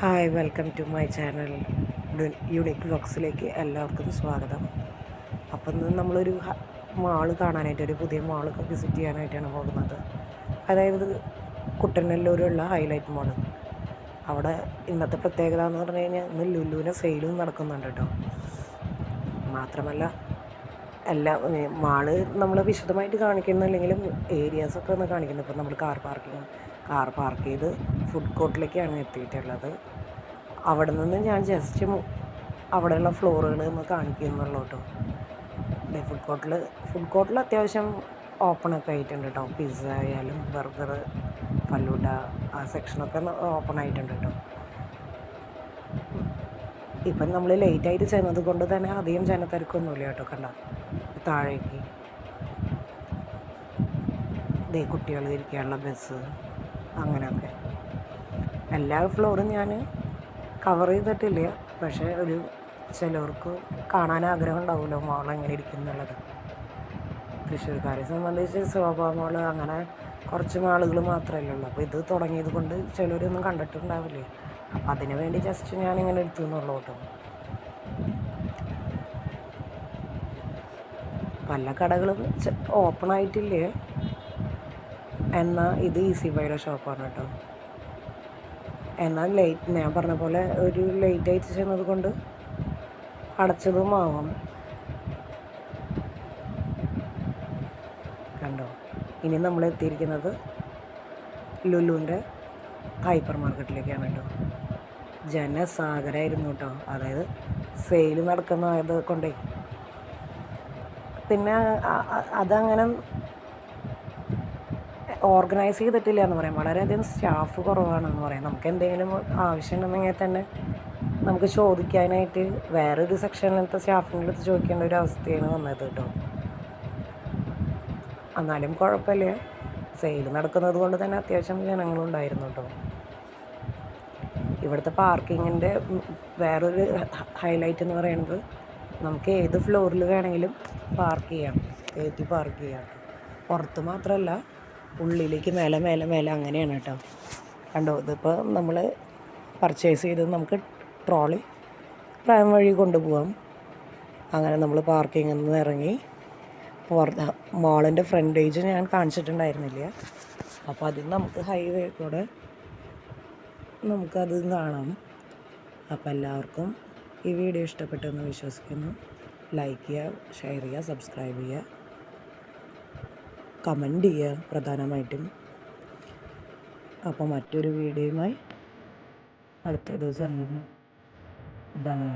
Hi welcome to my channel unique ബോക്സിലേക്ക് എല്ലാവർക്കും സ്വാഗതം. അപ്പം നമ്മളൊരു മാൾ കാണാനായിട്ട് ഒരു പുതിയ മാൾ വിസിറ്റ് ചെയ്യാനായിട്ടാണ് പോകുന്നത്. അതായത് കുട്ടനല്ലൂരുള്ള ഹൈലൈറ്റ് മാൾ. അവിടെ ഇന്നത്തെ പ്രത്യേകത എന്ന് പറഞ്ഞു കഴിഞ്ഞാൽ ഇന്ന് ലുലുവിനെ സെയിലും നടക്കുന്നുണ്ട് കേട്ടോ. മാത്രമല്ല എല്ലാ മാൾ നമ്മൾ വിശദമായിട്ട് കാണിക്കുന്നില്ലെങ്കിലും ഏരിയാസൊക്കെ ഒന്ന് കാണിക്കുന്നു ഇപ്പം നമ്മൾ കാർ പാർക്കിംഗ് കാർ പാർക്ക് ചെയ്ത് ഫുഡ് കോർട്ടിലേക്കാണ് എത്തിയിട്ടുള്ളത്. അവിടെ നിന്ന് ഞാൻ ജസ്റ്റ് അവിടെയുള്ള ഫ്ലോറുകൾ ഒന്ന് കാണിക്കുന്നുള്ളൂ കേട്ടോ ഫുഡ് കോർട്ടിൽ ഫുഡ് കോർട്ടിൽ അത്യാവശ്യം ഓപ്പണൊക്കെ ആയിട്ടുണ്ട് കേട്ടോ പിസ്സ ആയാലും ബർഗർ ഫലൂഡ ആ സെക്ഷനൊക്കെ ഓപ്പൺ ആയിട്ടുണ്ട് കേട്ടോ ഇപ്പം നമ്മൾ ലേറ്റായിട്ട് ചെന്നത് കൊണ്ട് തന്നെ അധികം ജനത്തിരക്കൊന്നുമില്ല കേട്ടോ കണ്ട? താഴേക്ക്. ദേ കുട്ടികൾ ഇരിക്കാനുള്ള ബസ് അങ്ങനെയൊക്കെ. എല്ലാ ഫ്ലോറും ഞാൻ കവർ ചെയ്തിട്ടില്ല. പക്ഷേ ഒരു ചിലവർക്ക് കാണാൻ ആഗ്രഹം ഉണ്ടാവുമല്ലോ മോൾ എങ്ങനെ ഇരിക്കും എന്നുള്ളത്. തൃശ്ശൂർക്കാരെ സംബന്ധിച്ച് ശോഭാ മോൾ അങ്ങനെ കുറച്ച് മാളുകൾ മാത്രമല്ലേ ഉള്ളൂ. അപ്പോൾ ഇത് തുടങ്ങിയത് കൊണ്ട് ചിലരൊന്നും കണ്ടിട്ടുണ്ടാവില്ലേ? അപ്പം അതിന് വേണ്ടി ജസ്റ്റ് ഞാനിങ്ങനെ എടുത്തു എന്നുള്ളൂ കേട്ടോ. പല കടകളും ഓപ്പൺ ആയിട്ടില്ലേ? എന്നാൽ ഇത് ഈസി ബൈയുടെ ഷോപ്പാണ് കേട്ടോ. എന്നാൽ ലേറ്റ് ഞാൻ പറഞ്ഞ പോലെ ഒരു ലേറ്റ് ആയിട്ട് ചെന്നത് കൊണ്ട് അടച്ചതും ആവാം കണ്ടോ? ഇനി നമ്മൾ എത്തിയിരിക്കുന്നത് ലുലുവിന്റെ ഹൈപ്പർ മാർക്കറ്റിലേക്കാണ് കേട്ടോ. ജനസാഗരമായിരുന്നു കേട്ടോ. അതായത് സെയിൽ നടക്കുന്നതായത് കൊണ്ടേ. പിന്നെ അതങ്ങനെ ഓർഗനൈസ് ചെയ്തിട്ടില്ല എന്ന് പറയാം. വളരെയധികം സ്റ്റാഫ് കുറവാണെന്ന് പറയാം. നമുക്ക് എന്തെങ്കിലും ആവശ്യമുണ്ടെങ്കിൽ തന്നെ നമുക്ക് ചോദിക്കാനായിട്ട് വേറൊരു സെക്ഷനിലത്തെ സ്റ്റാഫിന്റെ അടുത്ത് ചോദിക്കേണ്ട ഒരു അവസ്ഥയാണ് വന്നത് കേട്ടോ. എന്നാലും കുഴപ്പമില്ല. സെയിൽ നടക്കുന്നത് കൊണ്ട് തന്നെ അത്യാവശ്യം ജനങ്ങളുണ്ടായിരുന്നു കേട്ടോ. ഇവിടുത്തെ പാർക്കിങ്ങിന്റെ വേറൊരു ഹൈലൈറ്റ് എന്ന് പറയുന്നത് നമുക്ക് ഏത് ഫ്ലോറിൽ വേണമെങ്കിലും പാർക്ക് ചെയ്യാം. കയറ്റി പാർക്ക് ചെയ്യാം. പുറത്ത് മാത്രമല്ല ഉള്ളിലേക്ക് മേലെ മേലെ മേലെ അങ്ങനെയാണ് കേട്ടോ. കണ്ടോ ഇതിപ്പോൾ നമ്മൾ പർച്ചേസ് ചെയ്ത് നമുക്ക് ട്രോളി പ്രായം വഴി കൊണ്ടുപോകാം അങ്ങനെ നമ്മൾ പാർക്കിങ്ങിൽ നിന്ന് ഇറങ്ങി. പുറത്ത് മോളിന്റെ ഫ്രണ്ടേജ് ഞാൻ കാണിച്ചിട്ടുണ്ടായിരുന്നില്ല. അപ്പോൾ അതിൽ നമുക്ക് ഹൈവേ കൂടെ നമുക്കത് കാണാം. അപ്പോൾ എല്ലാവർക്കും ഈ വീഡിയോ ഇഷ്ടപ്പെട്ടെന്ന് വിശ്വസിക്കുന്നു. ലൈക്ക് ചെയ്യുക ഷെയർ ചെയ്യുക സബ്സ്ക്രൈബ് ചെയ്യുക. കമന്റ് ചെയ്യുക പ്രധാനമായിട്ടും. അപ്പോൾ മറ്റൊരു വീഡിയോയുമായി അടുത്ത ദിവസം ഇതാണ്